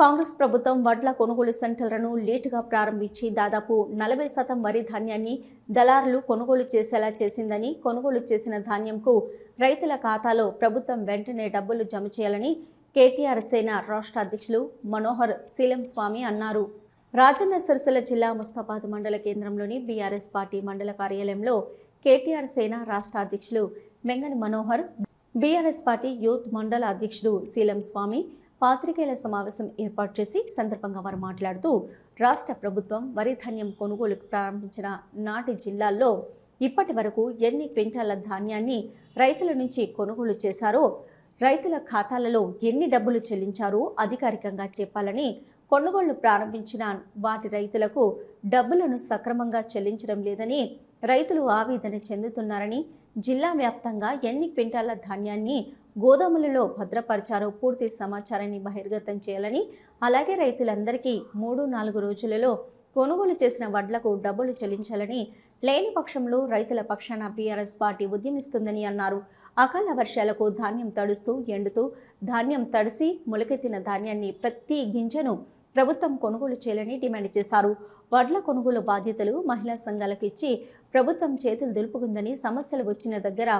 కాంగ్రెస్ ప్రభుత్వం వడ్ల కొనుగోలు సెంటర్లను లేటుగా ప్రారంభించి దాదాపు నలభై శాతం వరి ధాన్యాన్ని దళారులు కొనుగోలు చేసేలా చేసిందని కొనుగోలు చేసిన ధాన్యంకు రైతుల ఖాతాలో ప్రభుత్వం వెంటనే డబ్బులు జమ చేయాలని కేటీఆర్ సేన రాష్ట్ర అధ్యక్షులు మనోహర్ శీలం స్వామి అన్నారు. రాజన్న సిరిసిల్ల జిల్లా ముస్తాబాద్ మండల కేంద్రంలోని బీఆర్ఎస్ పార్టీ మండల కార్యాలయంలో కేటీఆర్ సేన రాష్ట్ర అధ్యక్షులు Mengani Manohar BRS party youth mandal అధ్యక్షుడు సీలం స్వామి పాత్రికేయుల సమావేశం ఏర్పాటు చేసి సందర్భంగా వారు మాట్లాడుతూ రాష్ట్ర ప్రభుత్వం వరి ధాన్యం కొనుగోలుకు ప్రారంభించిన నాటి జిల్లాల్లో ఇప్పటి వరకు ఎన్ని క్వింటాల ధాన్యాన్ని రైతుల నుంచి కొనుగోలు చేశారో రైతుల ఖాతాలలో ఎన్ని డబ్బులు చెల్లించారో అధికారికంగా చెప్పాలని కొనుగోళ్ళు ప్రారంభించిన వాటి రైతులకు డబ్బులను సక్రమంగా చెల్లించడం లేదని రైతులు ఆవేదన చెందుతున్నారని జిల్లా వ్యాప్తంగా ఎన్ని క్వింటాల ధాన్యాన్ని గోదాములలో భద్రపరిచారో పూర్తి సమాచారాన్ని బహిర్గతం చేయాలని అలాగే రైతులందరికీ మూడు నాలుగు రోజులలో కొనుగోలు చేసిన వడ్లకు డబ్బులు చెల్లించాలని లేని పక్షంలో రైతుల పక్షాన బీఆర్ఎస్ పార్టీ ఉద్యమిస్తుందని అన్నారు. అకాల వర్షాలకు ధాన్యం తడుస్తూ ఎండుతూ ధాన్యం తడిసి మొలకెత్తిన ధాన్యాన్ని ప్రతి గింజను ప్రభుత్వం కొనుగోలు చేయాలని డిమాండ్ చేశారు. వడ్ల కొనుగోలు బాధ్యతలు మహిళా సంఘాలకు ఇచ్చి ప్రభుత్వం చేతులు దులుపుకుందని సమస్యలు వచ్చిన దగ్గర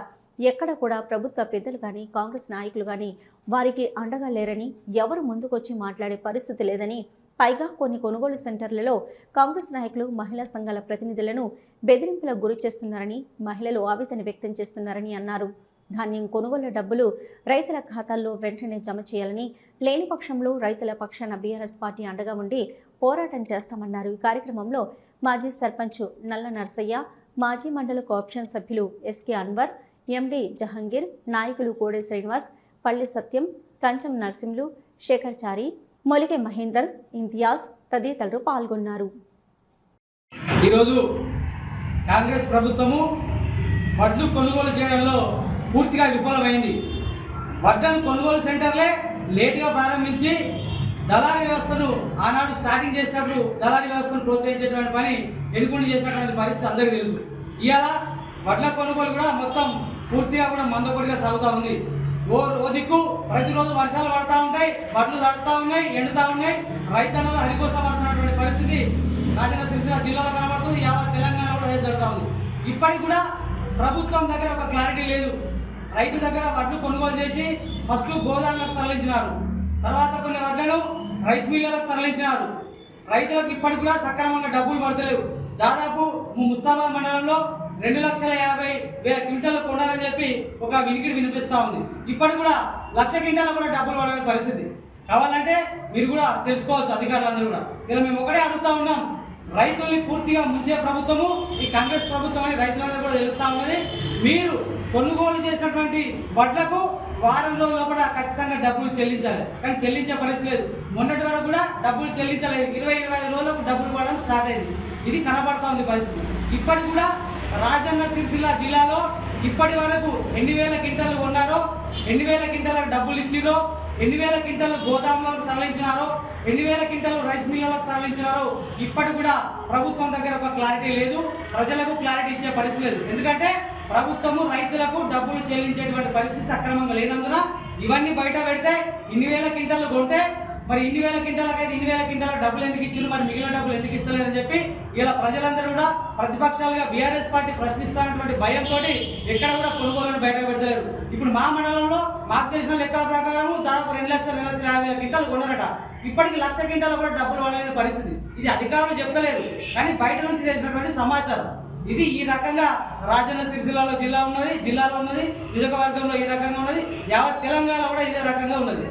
ఎక్కడ కూడా ప్రభుత్వ పెద్దలు కానీ కాంగ్రెస్ నాయకులు కానీ వారికి అండగా లేరని ఎవరు ముందుకొచ్చి మాట్లాడే పరిస్థితి లేదని పైగా కొన్ని కొనుగోలు సెంటర్లలో కాంగ్రెస్ నాయకులు మహిళా సంఘాల ప్రతినిధులను బెదిరింపులకు గురి చేస్తున్నారని మహిళలు ఆవేదన వ్యక్తం చేస్తున్నారని అన్నారు. ధాన్యం కొనుగోలు డబ్బులు రైతుల ఖాతాల్లో వెంటనే జమ చేయాలని లేని పక్షంలో రైతుల పక్షాన బీఆర్ఎస్ పార్టీ అండగా ఉండి పోరాటం చేస్తామన్నారు. ఈ కార్యక్రమంలో మాజీ సర్పంచ్ నల్ల నర్సయ్య మాజీ మండల కోఆప్షన్ సభ్యులు ఎస్కే అన్వర్ ఎండి జహంగీర్ నాయకులు కోడే శ్రీనివాస్ పల్లి సత్యం కంచం నర్సింలు శేఖర్ చారి మొలిగే మహేందర్ ఇంతియాజ్ తదితరులు పాల్గొన్నారు. ఈరోజు కాంగ్రెస్ ప్రభుత్వము వడ్లు కొనుగోలు చేయడంలో పూర్తిగా విఫలమైంది. వడ్లను కొనుగోలు సెంటర్లే లేటుగా ప్రారంభించి దళారీ వ్యవస్థను ఆనాడు స్టార్టింగ్ చేసినప్పుడు దళారీ వ్యవస్థను ప్రోత్సహించేటువంటి పని ఎన్నుకుండి చేసినటువంటి పరిస్థితి అందరికీ తెలుసు. ఇవాళ వడ్ల కొనుగోలు కూడా మొత్తం పూర్తిగా కూడా మందకొడిగా సాగుతూ ఉంది. ఓ ఓ దిక్కు ప్రతిరోజు వర్షాలు పడతా ఉంటాయి వడ్లు తడుతూ ఉన్నాయి ఎండుతూ ఉన్నాయి. రైతన్నలు హరికోస పడుతున్నటువంటి పరిస్థితి రాజన్న సిరిసిల్ల జిల్లాలో కనబడుతుంది యావత్ తెలంగాణ కూడా అదే జరుగుతూ ఉంది. ఇప్పటికి కూడా ప్రభుత్వం దగ్గర ఒక క్లారిటీ లేదు. రైతు దగ్గర వడ్లు కొనుగోలు చేసి ఫస్ట్ గోదాములకు తరలించినారు. తర్వాత కొన్ని వడ్లను రైస్ మిల్లులకు తరలించినారు. రైతులకు ఇప్పటికి కూడా సక్రమంగా డబ్బులు పడతలేవు. దాదాపు ముస్తాబాద్ మండలంలో రెండు లక్షల యాభై వేల క్వింటాలు కొనాలని చెప్పి ఒక వినికిడి వినిపిస్తూ ఉంది. ఇప్పటికి కూడా లక్ష క్వింటాలకు కూడా డబ్బులు పడని పరిస్థితి. కావాలంటే మీరు కూడా తెలుసుకోవచ్చు అధికారులందరూ కూడా. ఇలా మేము ఒకటే అడుగుతా ఉన్నాం. రైతుల్ని పూర్తిగా ముంచే ప్రభుత్వము ఈ కాంగ్రెస్ ప్రభుత్వం అని రైతులందరూ కూడా తెలుస్తా ఉన్నది. మీరు కొనుగోలు చేసినటువంటి వడ్లకు వారం రోజుల లోపల ఖచ్చితంగా డబ్బులు చెల్లించాలి. కానీ చెల్లించే పరిస్థితి లేదు. మొన్నటి వరకు కూడా డబ్బులు చెల్లించలేదు. ఇరవై ఇరవై ఐదు రోజులకు డబ్బులు పడడం స్టార్ట్ అయింది. ఇది కనబడతా ఉంది పరిస్థితి. ఇప్పటికి కూడా రాజన్న సిరిసిల్ల జిల్లాలో ఇప్పటి వరకు ఎన్ని వేల క్వింటాలు కొన్నారో ఎన్ని వేల క్వింటాలకు డబ్బులు ఇచ్చిరో ఎన్ని వేల కింటలు గోదాములకు తరలించినారో ఎన్ని వేల క్వింటాలు రైస్ మిల్లలకు తరలించినారో ఇప్పటి కూడా ప్రభుత్వం దగ్గర ఒక క్లారిటీ లేదు ప్రజలకు క్లారిటీ ఇచ్చే పరిస్థితి లేదు. ఎందుకంటే ప్రభుత్వము రైతులకు డబ్బులు చెల్లించేటువంటి పరిస్థితి సక్రమంగా లేనందున ఇవన్నీ బయట పెడితే ఇన్ని వేల క్వింటాలు కొంటే మరి ఇన్ని వేల క్వింటాలకైతే ఇన్ని వేల క్వింటాల డబ్బులు ఎందుకు ఇచ్చారు మరి మిగిలిన డబ్బులు ఎందుకు ఇస్తలేరని చెప్పి ఇలా ప్రజలందరూ కూడా ప్రతిపక్షాలుగా బీఆర్ఎస్ పార్టీ ప్రశ్నిస్తానటువంటి భయంతో ఎక్కడ కూడా కొనుగోలను బయటకు పెడతలేరు. ఇప్పుడు మా మండలంలో మాకు తెలిసిన లెక్కల ప్రకారం దాదాపు రెండు లక్షల రెండు లక్షల యాభై వేల క్వింటాలు కొన్నారట. ఇప్పటికి లక్ష క్వింటాలు కూడా డబ్బులు పడలేని పరిస్థితి. ఇది అధికారులు చెప్తలేదు కానీ బయట నుంచి తెలిసినటువంటి సమాచారం. ఇది ఈ రకంగా రాజన్న సిరిసిల్లాలో జిల్లా ఉన్నది జిల్లాలో ఉన్నది నియోజకవర్గంలో ఈ రకంగా ఉన్నది యావత్ తెలంగాణ కూడా ఇదే రకంగా ఉన్నది.